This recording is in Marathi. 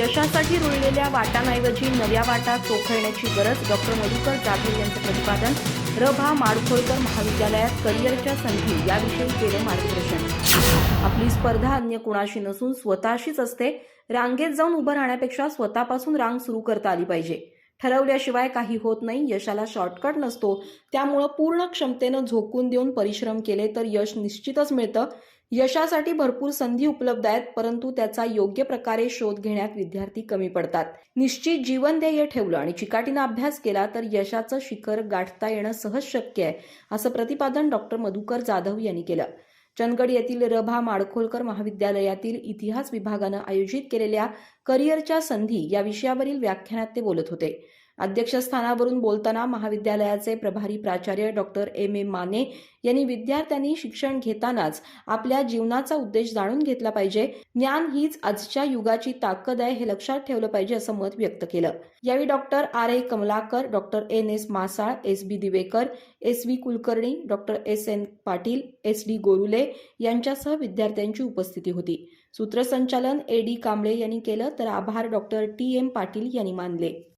यशासाठी रुळलेल्या वाटांऐवजी नव्या वाटा चोखळण्याची गरज डॉक्टर मधुकर जाधव यांचं प्रतिपादन र भा माडखोलकर महाविद्यालयात करिअरच्या संधी याविषयी केले मार्गदर्शन. आपली स्पर्धा अन्य कुणाशी नसून स्वतःशीच असते. रांगेत जाऊन उभं राहण्यापेक्षा स्वतःपासून रांग सुरू करता आली पाहिजे. ठरवल्याशिवाय काही होत नाही यशाला शॉर्टकट नसतो. त्यामुळं पूर्ण क्षमतेनं झोकून देऊन परिश्रम केले तर यश निश्चितच मिळतं. यशासाठी भरपूर संधी उपलब्ध आहेत परंतु त्याचा योग्य प्रकारे शोध घेण्यात विद्यार्थी कमी पडतात. निश्चित जीवन ध्येय ठेवलं आणि चिकाटीनं अभ्यास केला तर यशाचं शिखर गाठता येणं सहज शक्य आहे असं प्रतिपादन डॉक्टर मधुकर जाधव यांनी केलं. चंदगड येथील रभा माडखोलकर महाविद्यालयातील इतिहास विभागानं आयोजित केलेल्या करिअरच्या संधी या विषयावरील व्याख्यानात ते बोलत होते. अध्यक्षस्थानावरून बोलताना महाविद्यालयाचे प्रभारी प्राचार्य डॉक्टर एम ए माने यांनी विद्यार्थ्यांनी शिक्षण घेतानाच आपल्या जीवनाचा उद्देश जाणून घेतला पाहिजे. ज्ञान हीच आजच्या युगाची ताकद आहे हे लक्षात ठेवलं पाहिजे असं मत व्यक्त केलं. यावेळी doctor R A Kamalakar doctor N S Masal S B Divekar S V Kulkarni doctor S N Patil S D Gorule यांच्यासह विद्यार्थ्यांची उपस्थिती होती. सूत्रसंचालन ए डी कांबळे यांनी केलं तर आभार डॉक्टर टी एम पाटील यांनी मानले.